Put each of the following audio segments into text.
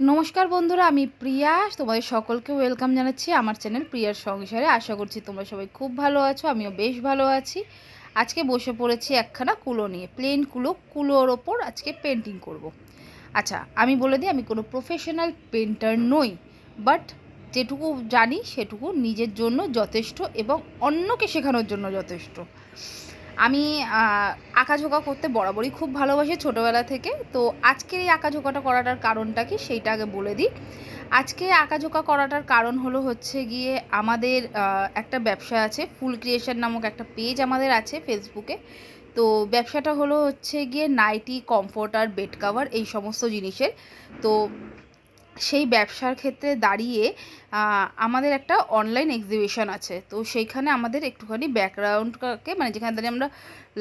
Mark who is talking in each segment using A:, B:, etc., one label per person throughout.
A: নমস্কার বন্ধুরা, আমি প্রিয়া। তোমাদের সকলকে ওয়েলকাম জানাচ্ছি আমার চ্যানেল প্রিয়ার সংসারে আশা করছি তোমরা সবাই খুব ভালো আছো, আমিও বেশ ভালো আছি। আজকে বসে পড়েছি একখানা কুলো নিয়ে প্লেন কুলো, কুলোর ওপর আজকে পেন্টিং করব। আচ্ছা আমি বলে দিই, আমি কোনো প্রফেশনাল পেন্টার নই বাট যেটুকু জানি সেটুকু নিজের জন্য যথেষ্ট এবং অন্যকে শেখানোর জন্য যথেষ্ট। আমি আঁকাঝোঁকা করতে বরাবরই খুব ভালোবাসি ছোটোবেলা থেকে। তো আজকের এই আঁকাঝোঁকাটা করাটার কারণটা কি সেইটা আগে বলে দিই। আজকে আঁকাঝোঁকা করাটার কারণ হলো হচ্ছে গিয়ে আমাদের একটা ব্যবসা আছে, ফুল ক্রিয়েশন নামক একটা পেজ আমাদের আছে ফেসবুকে তো ব্যবসাটা হলো হচ্ছে গিয়ে নাইটি কমফোর্টার বেড কাভার এই সমস্ত জিনিসের। তো সেই ব্যবসার ক্ষেত্রে দাঁড়িয়ে আমাদের একটা অনলাইন এক্সিবিশন আছে। তো সেইখানে আমাদের একটুখানি ব্যাকগ্রাউন্ডকে মানে যেখানে দাঁড়িয়ে আমরা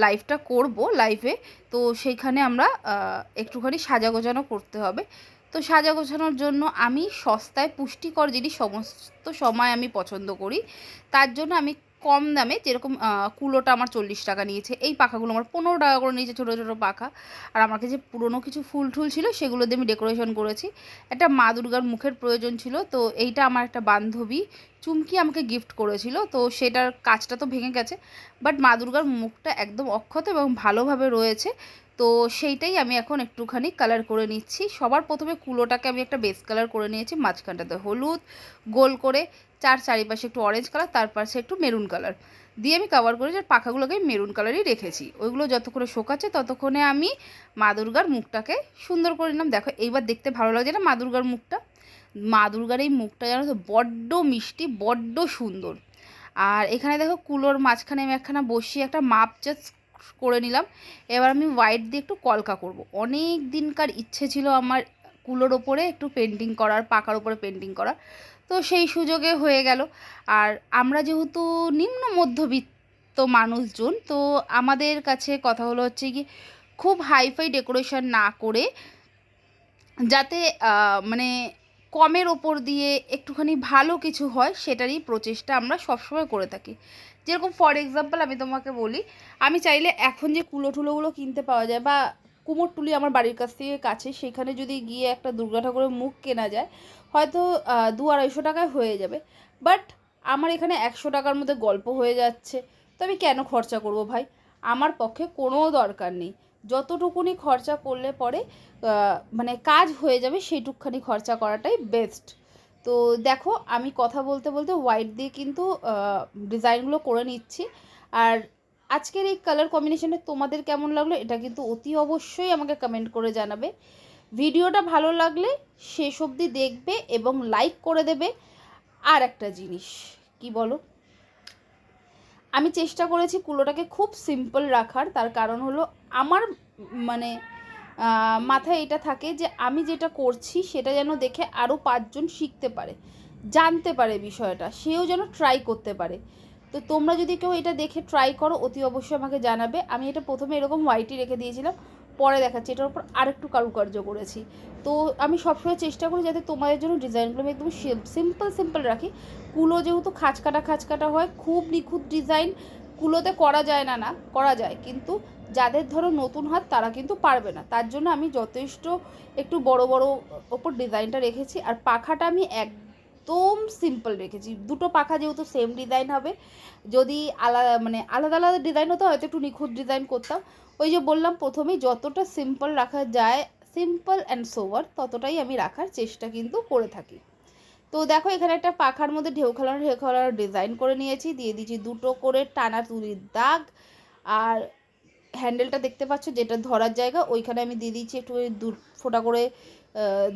A: লাইভটা করব লাইভে তো সেইখানে আমরা একটুখানি সাজা গোছানো করতে হবে। তো সাজা গোছানোর জন্য আমি সস্তায় পুষ্টিকর জিনিস সমস্ত সময় আমি পছন্দ করি। তার জন্য আমি কম দামে যেরকম কুলোটা আমার চল্লিশ টাকা নিয়েছে, এই পাখাগুলো আমার পনেরো টাকা করে নিয়েছে ছোটো ছোটো পাখা। আর আমাকে যে পুরনো কিছু ফুল ঠুল ছিল সেগুলো দিয়ে আমি ডেকোরেশন করেছি। একটা মা দুর্গার মুখের প্রয়োজন ছিল, তো এইটা আমার একটা বান্ধবী চুমকি আমাকে গিফট করেছিল, তো সেটার কাজটা তো ভেঙে গেছে। বাট মা দুর্গার মুখটা একদম অক্ষত এবং ভালোভাবে রয়েছে। তো সেইটাই আমি এখন একটুখানি কালার করে নিচ্ছি। সবার প্রথমে কুলোটাকে আমি একটা বেস কালার করে নিয়েছি, মাঝখানটাতে হলুদ, গোল করে চার চারিপাশে একটু অরেঞ্জ কালার তার পাশে একটু মেরুন কালার দিয়ে আমি কাভার করেছি আর পাখাগুলোকে মেরুন কালারই রেখেছি। ওইগুলো যতক্ষণে শোকাচ্ছে ততক্ষণে আমি মা দুর্গার মুখটাকে সুন্দর করে নিলাম। দেখো, এইবার দেখতে ভালো লাগছে না মা দুর্গার মুখটা? মা দুর্গার এই মুখটা জানো তো, বড্ড মিষ্টি, বড্ড সুন্দর। আর এখানে দেখো কুলোর মাঝখানে আমি একখানা বসিয়ে একটা মাপ জাস্ট করে নিলাম। এবার আমি হোয়াইট দিয়ে একটু কলকা করব। অনেক দিনকার ইচ্ছে ছিল আমার কুলোর ওপরে একটু পেন্টিং করার, পাকার ওপরে পেন্টিং করার। তো সেই সুযোগে হয়ে গেল। আর আমরা যেহেতু নিম্ন মধ্যবিত্ত মানুষজন, তো আমাদের কাছে কথা হলো হচ্ছে কি খুব হাইফাই ডেকোরেশন না করে যাতে মানে কমের ওপর দিয়ে একটুখানি ভালো কিছু হয়, সেটারই প্রচেষ্টা আমরা সবসময় করে থাকি। যেরকম ফর এক্সাম্পল আমি তোমাকে বলি, আমি চাইলে এখন যে কুলো টুলোগুলো কিনতে পাওয়া যায় বা কুমোরটুলি আমার বাড়ির কাছ থেকে কাছে, সেখানে যদি গিয়ে একটা দুর্গা ঠাকুরের মুখ কেনা যায়, হয়তো দু আড়াইশো টাকায় হয়ে যাবে। বাট আমার এখানে একশো টাকার মধ্যে গল্প হয়ে যাচ্ছে। তো আমি কেন খরচা করব ভাই? আমার পক্ষে কোনো দরকার নেই। যতটুকুনি খরচা করলে পরে মানে কাজ হয়ে যাবে সেইটুকখানি খরচা করাটাই বেস্ট তো দেখো, আমি কথা বলতে বলতে হোয়াইট দিয়ে কিন্তু ডিজাইনগুলো করে নিচ্ছি। আর আজকের এই কালার কম্বিনেশনে তোমাদের কেমন লাগল এটা কিন্তু অতি অবশ্যই আমাকে কমেন্ট করে জানাবে। ভিডিওটা ভালো লাগলে শেষ অবধি দেখবে এবং লাইক করে দেবে। আর একটা জিনিস, কি বলো? আমি চেষ্টা করেছি কুলোটাকে খুব সিম্পল রাখার, তার কারণ হলো আমার মানে মাথায় এটা থাকে যে আমি যেটা করছি সেটা যেন দেখে আরও পাঁচজন শিখতে পারে, জানতে পারে বিষয়টা, সেও যেন ট্রাই করতে পারে। তো তোমরা যদি কেউ এটা দেখে ট্রাই করো, অতি অবশ্যই আমাকে জানাবে। আমি এটা প্রথমে এরকম হোয়াইটই রেখে দিয়েছিলাম। পরে দেখাচ্ছি, এটার উপর আরেকটু কারুকার্য করেছি। তো আমি সবসময় চেষ্টা করি যাতে তোমাদের জন্য ডিজাইনগুলো আমি একদম সিম্পল সিম্পল রাখি। কুলো যেহেতু খাঁচ কাটা খাঁচ কাটা হয়, খুব নিখুঁত ডিজাইন, কুলোতে করা যায় না না, করা যায়। কিন্তু যাদের ধরো নতুন হাত, তারা কিন্তু পারবে না। তার জন্য আমি যথেষ্ট একটু বড় বড় ওপর ডিজাইনটা রেখেছি। আর পাখাটা আমি একদম সিম্পল রেখেছি। দুটো পাখা যেহেতু সেম ডিজাইন হবে, যদি আলাদা মানে আলাদা আলাদা ডিজাইন হতো, হয়তো একটু নিখুঁত ডিজাইন করতাম। ওই যে বললাম প্রথমেই, যতটা সিম্পল রাখা যায় সিম্পল অ্যান্ড সোভার ততটাই আমি রাখার চেষ্টা কিন্তু করে থাকি। তো দেখো, এখানে একটা পাখার মধ্যে ঢেউ খেলানো ঢেউ খেলানোর ডিজাইন করে নিয়েছি। দিয়ে দিয়েছি দুটো করে টানা তুলির দাগ। আর হ্যান্ডেলটা দেখতে পাচ্ছ, যেটা ধরার জায়গা, ওইখানে আমি দিয়ে দিয়েছি একটু দু, ফোঁটা করে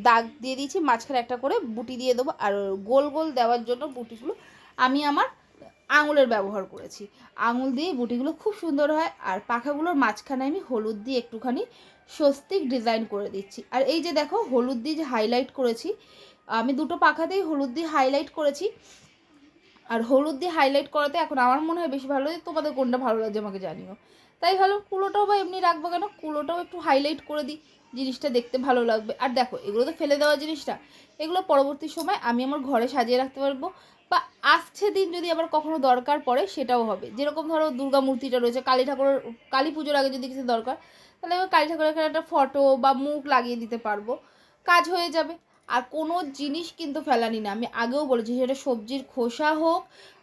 A: দাগ দিয়ে দিয়েছি, মাঝখানে একটা করে বুটি দিয়ে দেবো। আর গোল গোল দেওয়ার জন্য বুটিগুলো আমি আমার আঙুলের ব্যবহার করেছি। আঙুল দিয়ে বুটিগুলো খুব সুন্দর হয় আর পাখাগুলোর মাঝখানে আমি হলুদ দিয়ে একটুখানি স্বস্তিক ডিজাইন করে দিচ্ছি। আর এই যে দেখো, হলুদ দিয়ে যে হাইলাইট করেছি, আমি দুটো পাখাতেই হলুদ দিয়ে হাইলাইট করেছি। আর হলুদ দিয়ে হাইলাইট করাতে এখন আমার মনে হয় বেশি ভালো তোমাদের কোনটা ভালো লাগছে আমাকে জানিও। তাই ভালো, কুলোটাও বা এমনি রাখব কেন? কুলোটাও একটু হাইলাইট করে দিই। জিনিসটা দেখতে ভালো লাগবে। আর দেখো, এগুলো তো ফেলে দেওয়া জিনিসটা। এগুলো পরবর্তী সময় আমি আমার ঘরে সাজিয়ে রাখতে পারব। বা আসছে দিন যদি আবার কখনো দরকার পড়ে, সেটাও হবে। যেরকম ধরো দুর্গা মূর্তিটা রয়েছে, কালী ঠাকুরের, কালী পুজোর আগে যদি কিছু দরকার, তাহলে আমি কালী ঠাকুরের একটা ফটো বা মুখ লাগিয়ে দিতে পারব। কাজ হয়ে যাবে। আর কোনো জিনিস কিন্তু ফেলানি না। আমি আগেও বলেছি, সেটা সবজির খোসা হোক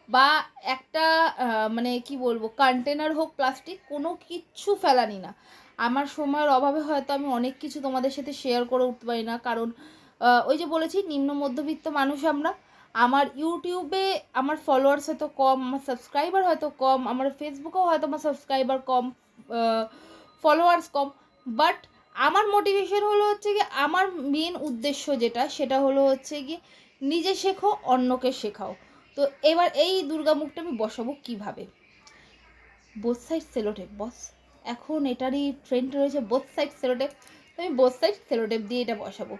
A: বা একটা মানে কি বলব কন্টেনার হোক প্লাস্টিক কোনো কিচ্ছু ফেলানি না। আমার সময়ের অভাবে হয়তো আমি অনেক কিছু তোমাদের সাথে শেয়ার করে উঠতে পারি না। কারণ ওই যে বলেছি, নিম্ন মধ্যবিত্ত মানুষ আমরা। আমার ইউটিউবে আমার ফলোয়ার্স হয়তো কম, আমার সাবস্ক্রাইবার হয়তো কম, আমার ফেসবুকেও হয়তো আমার সাবস্ক্রাইবার কম ফলোয়ার্স কম। বাট আমার মোটিভেশন হলো হচ্ছে কি আমার মেন উদ্দেশ্য যেটা, সেটা হলো হচ্ছে কি নিজে শেখো, অন্যকে শেখাও। তো এবার এই দুর্গা মুখটা আমি বসাবো কীভাবে? বোথ সাইড সেলোটেপ বস এখন এটারই ট্রেন্ড রয়েছে বোথ সাইড সেলোটেপ তো আমি বোথ সাইড সেলোটেপ দিয়ে এটা বসাবো।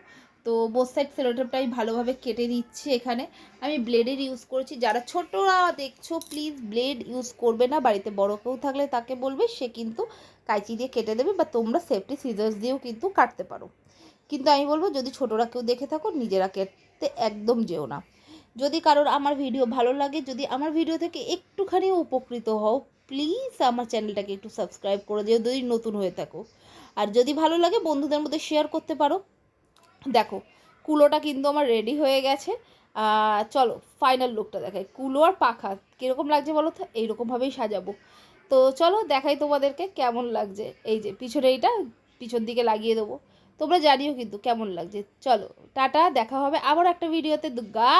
A: তো বোথ সাইড সেলোটেপটা আমি ভালোভাবে কেটে দিচ্ছি এখানে। আমি ব্লেডের ইউজ করেছি। যারা ছোটরা দেখছ প্লিজ ব্লেড ইউজ করবে না। বাড়িতে বড় কেউ থাকলে তাকে বলবে, সে কিন্তু কাঁচি দিয়ে কেটে দেবে বা তোমরা সেফটি সিজার্স দিয়েও কিন্তু কাটতে পারো। কিন্তু আমি বলব, যদি ছোটরা কেউ দেখে থাকো, নিজেরা কেটে একদম যেও না। যদি কারোর আমার ভিডিও ভালো লাগে, যদি আমার ভিডিও থেকে একটুখানি উপকৃত হও প্লিজ আমার চ্যানেলটাকে একটু সাবস্ক্রাইব করে দিও, যদি নতুন হয়ে থাকো। আর যদি ভালো লাগে, বন্ধুদের মধ্যে শেয়ার করতে পারো। দেখো, কুলোটা কিন্তু আমার রেডি হয়ে গেছে। চলো ফাইনাল লুকটা দেখাই। কুলো আর পাখা, কীরকম লাগছে বলো তো? এইরকমভাবেই সাজাবো। তো চলো, দেখাই তোমাদেরকে কেমন লাগছে। এই যে, পিছনে এইটা, পিছন দিকে লাগিয়ে দেবো। তোমরা জানিও কিন্তু কেমন লাগছে। চলো, টাটা, দেখা হবে আবার একটা ভিডিওতে গা